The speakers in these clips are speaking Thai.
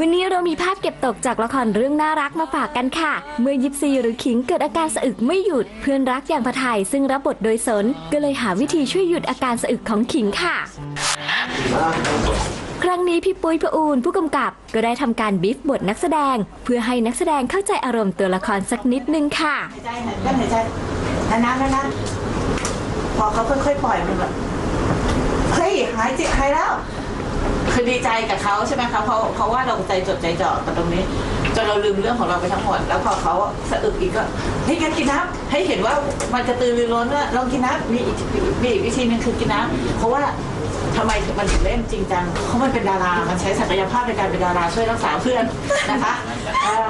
วันนี้เรามีภาพเก็บตกจากละครเรื่องน่ารักมาฝากกันค่ะ เมื่อยิปซีหรือขิงเกิดอาการสะอึกไม่หยุดเพื่อนรักอย่างพะไทยซึ่งรับบทโดยสน ก็เลยหาวิธีช่วยหยุดอาการสะอึกของขิงค่ะ ครั้งนี้พี่ปุ้ยประอูนผู้กำกับก็ได้ทำการบีฟบทนักแสดง เพื่อให้นักแสดงเข้าใจอารมณ์ตัวละครสักนิดนึงค่ะหายใจหายกั้นหายใจนานๆนานๆพอเขาค่อยๆปล่อยมันแบบเฮ้ยหายใจหายแล้ว คือดีใจกับเขาใช่ไหมคะเพราะเพราะว่าเราใจจดใจจ่อกับตรงนี้จนเราลืมเรื่องของเราไปทั้งหมด แล้วพอเขาสะอึกอีกก็เฮ้ยงั้นกินน้ำให้เห็นว่ามันกระตือรือร้นว่าลองกินน้ำมีอีกมีอีกวิธีหนึงคือกินน้ำเพราะว่าทำไมมันถึงเล่นจริงจังเพราะมันเป็นดารา มันใช้ศักยภาพในการเป็นดาราช่วยรักษาเพื่อนนะคะเอ่อ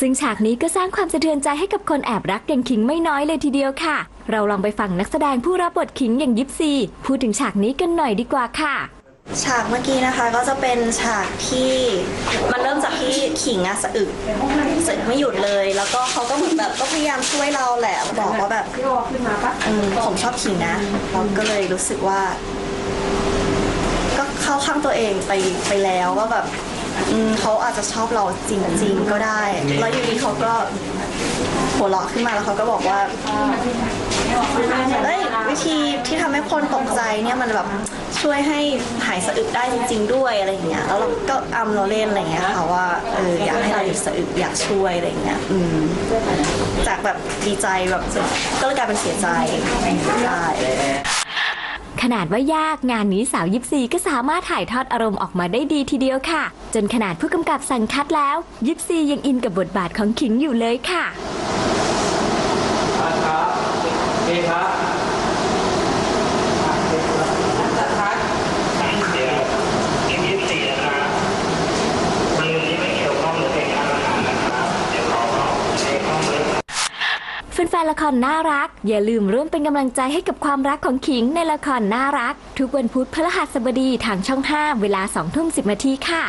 ซึ่งฉากนี้ก็สร้างความสะเทือนใจให้กับคนแอบรักอย่างขิงไม่น้อยเลยทีเดียวค่ะ เราลองไปฟังนักแสดงผู้รับบทขิงอย่างยิปซี พูดถึงฉากนี้กันหน่อยดีกว่าค่ะ ฉากเมื่อกี้นะคะก็จะเป็นฉากที่มันเริ่มจากที่ขิงอะสะอึกสะอึกไม่หยุดเลย แล้วก็เขาก็เหมือนแบบก็พยายามช่วยเราแหละบอกว่าแบบอืมผมชอบขิงนะเราก็เลยรู้สึกว่า ก็เข้าข้างตัวเองไปไปแล้วว่าแบบเขาอาจจะชอบเราจริง ๆ ก็ได้ แล้วอยู่ดีเขาก็หัวเราะขึ้นมาแล้วเขาก็บอกว่าเอ้ยวิธีที่ทำให้คนตกใจเนี่ยมันแบบ ช่วยให้หายสะอึกได้จริง ๆ ด้วยอะไรอย่างเงี้ยแล้วเราก็อำเราเล่นอะไรอย่างเงี้ยค่ะว่าเอออยากให้เราหยุดสะอึกอยากช่วยอะไรอย่างเงี้ยอืมจากแบบดีใจแบบก็เลยกลายเป็นเสียใจใช่ขนาดว่ายากงานนี้สาวยิปซีก็สามารถถ่ายทอดอารมณ์ออกมาได้ดีทีเดียวค่ะ จนขนาดผู้กำกับสั่งคัดแล้ว ยิปซียังอินกับบทบาทของขิงอยู่เลยค่ะครับเอครับ เดี๋ยวยี่สิบสี่นะครับมือที่ไม่เกี่ยวข้องหรือเป็นการอาหารนะครับ เดี๋ยวขอเข้าในห้องเลย แฟ นๆละครน่ารัก อย่าลืมร่วมเป็นกำลังใจให้กับความรักของขิงในละครน่ารัก ทุกวันพุธพฤหัสบดีทางช่อง 5 เวลา2ทุ่ม10นาทีค่ะ